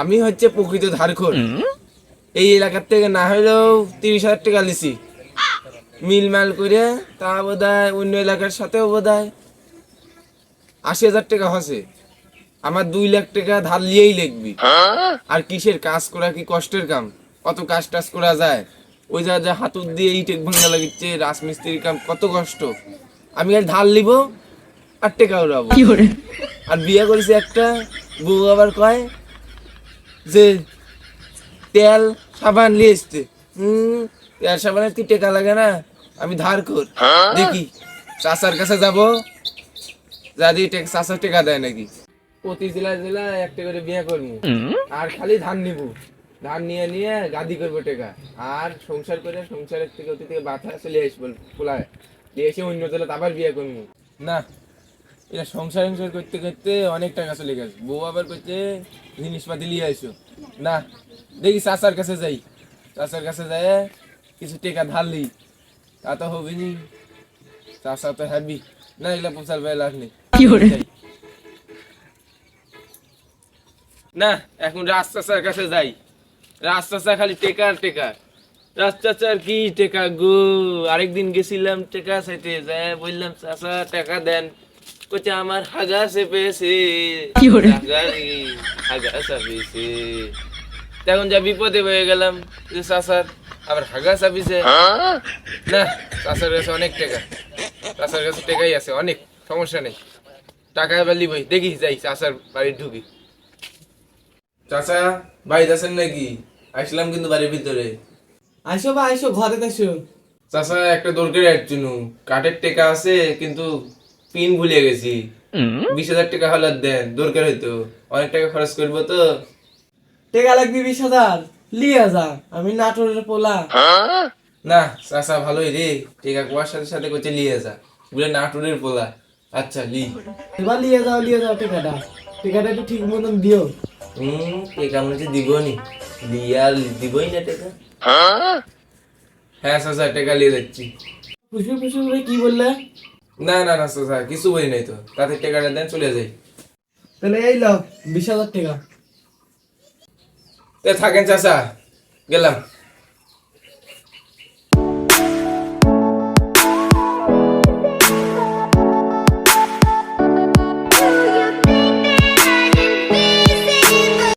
আমি হচ্ছে প্রকৃত ধারখোর। এই এলাকার থেকে না হলেও তিরিশ হাজার টাকা লিছি। মিলমাল করে তা বোধ অন্য এলাকার সাথেও বোধ হয় আশি হাজার টাকা হসে। আমার দুই লাখ টাকা ধার লিয়েই লিখবি। আর কিসের কাজ করা কি কষ্টের কাম? কত কাজ টাজ করা যায়? ওই যা যা হাতুর দিয়ে ইটেক ভাঙা লাগিচ্ছে রাজমিস্ত্রির কাম কত কষ্ট। আমি আর ধার লিব আর টাকা উড়াবো। আর বিয়ে করেছি একটা বউ আবার কয় যে তেল সাবান নিয়ে এসছে হুম তেল সাবানের কি টেকা লাগে না? আমি ধার কর দেখি চাচার কাছে যাব। যদি চাচার টেকা দেয় নাকি? প্রতি জেলায় জেলায় একটা করে বিয়ে করব। আর খালি ধান নিব। ধান নিয়ে নিয়ে গাদি করব টেকা। আর সংসার করে সংসারের থেকে অতি থেকে বাথা চলে আসব পোলায়। দিয়ে এসে অন্য জেলায় আবার বিয়ে করব। না এটা সংসার সংসার করতে করতে অনেক টাকা চলে গেছে। বউ আবার করছে জিনিসপাতি নিয়ে আসো না দেখি চাচার কাছে যাই। চাচার কাছে যায় কিছু টাকা ধার লি। তা তো হবে নি চাচা তো হ্যাবি না এগুলা পৌঁছার ভাই লাভ নেই। যাই। না এখন রাস্তাচার কাছে যাই। রাস্তাচা খালি টেকার আর টেকা। রাস্তাচার কি টেকা গো? আরেকদিন গেছিলাম টেকা সাইতে যায় বললাম চাচা টাকা দেন। কইছে আমার হাগা হাগা রে, হাগা চাপিছে তখন যা বিপদে হয়ে গেলাম যে চাচার আবার হাগা চাপিছে না চাচার কাছে অনেক টাকা চাচার কাছে টাকাই আছে অনেক সমস্যা নেই টাকা এবার লিবই দেখি যাই চাচার বাড়ি ঢুকি চাচা বাড়িতে আছেন নাকি আসলাম কিন্তু বাড়ির ভিতরে আইসো বা আইসো ঘরে দেখছ চাচা একটা দরকার একজন কাঠের টাকা আছে কিন্তু পিন ভুলে গেছি। বিশ হাজার টাকা হলে দেন দরকার হইতো। অনেক টাকা খরচ করব তো। টেকা লাগবে বিশ হাজার লিয়ে যা আমি নাটোরের পোলা। না চাচা ভালোই রে টাকা কোয়ার সাথে সাথে করছে লিয়ে যা। বলে নাটুরের পোলা। আচ্ছা লি। এবার লিয়ে যাও লিয়ে যাও টেকাটা। টেকাটা একটু ঠিক মতন দিও। হম টাকা মনে হচ্ছে দিব নি দিয়ে আর দিবই না টাকা। হ্যাঁ? চাচা টাকা নিয়ে যাচ্ছি। করে কি বললে? না না না চাচা কিছু বলি নাই তো। তাতে টাকাটা দেন চলে যাই। তাহলে এই লাও বিশ হাজার টাকা। তে থাকেন চাচা গেলাম।